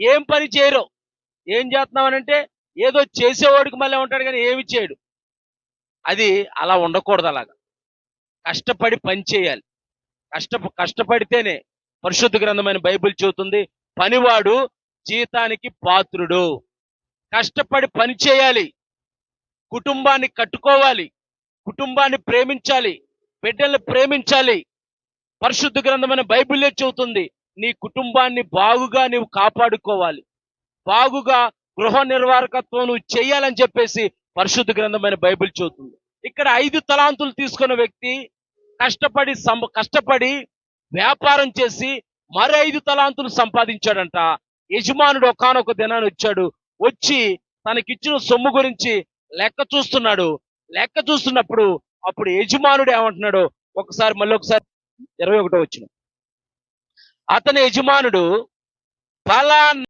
ఏం పని చేయరు. ఏం చేస్తున్నామనంటే ఏదో చేసేవాడికి మళ్ళీ ఉంటాడు కానీ ఏమి చేయడు. అది అలా ఉండకూడదు అలాగా. కష్టపడి పని చేయాలి. కష్ట కష్టపడితేనే పరిశుద్ధ గ్రంథమైన బైబిల్ చెబుతుంది పనివాడు జీతానికి పాత్రుడు. కష్టపడి పని చేయాలి. కుటుంబాన్ని కట్టుకోవాలి. కుటుంబాన్ని ప్రేమించాలి. బిడ్డల్ని ప్రేమించాలి. పరిశుద్ధ గ్రంథమైన బైబిలే చెబుతుంది. నీ కుటుంబాన్ని బాగుగా నీవు కాపాడుకోవాలి. బాగుగా గృహ నిర్వాహకత్వం నువ్వు చేయాలని చెప్పేసి పరిశుద్ధ గ్రంథమైన బైబిల్ చెబుతుంది. ఇక్కడ ఐదు తలాంతులు తీసుకున్న వ్యక్తి కష్టపడి సం- కష్టపడి వ్యాపారం చేసి మరో ఐదు తలాంతులు సంపాదించాడంట. యజమానుడు ఒకనొక దినాన్ని వచ్చాడు. వచ్చి తనకిచ్చిన సొమ్ము గురించి లెక్క చూస్తున్నాడు. లెక్క చూస్తున్నప్పుడు అప్పుడు యజమానుడు ఏమంటున్నాడు ఒకసారి మళ్ళీ ఒకసారి ఇరవై ఒకటో వచ్చిన అతని యజమానుడు ఫలా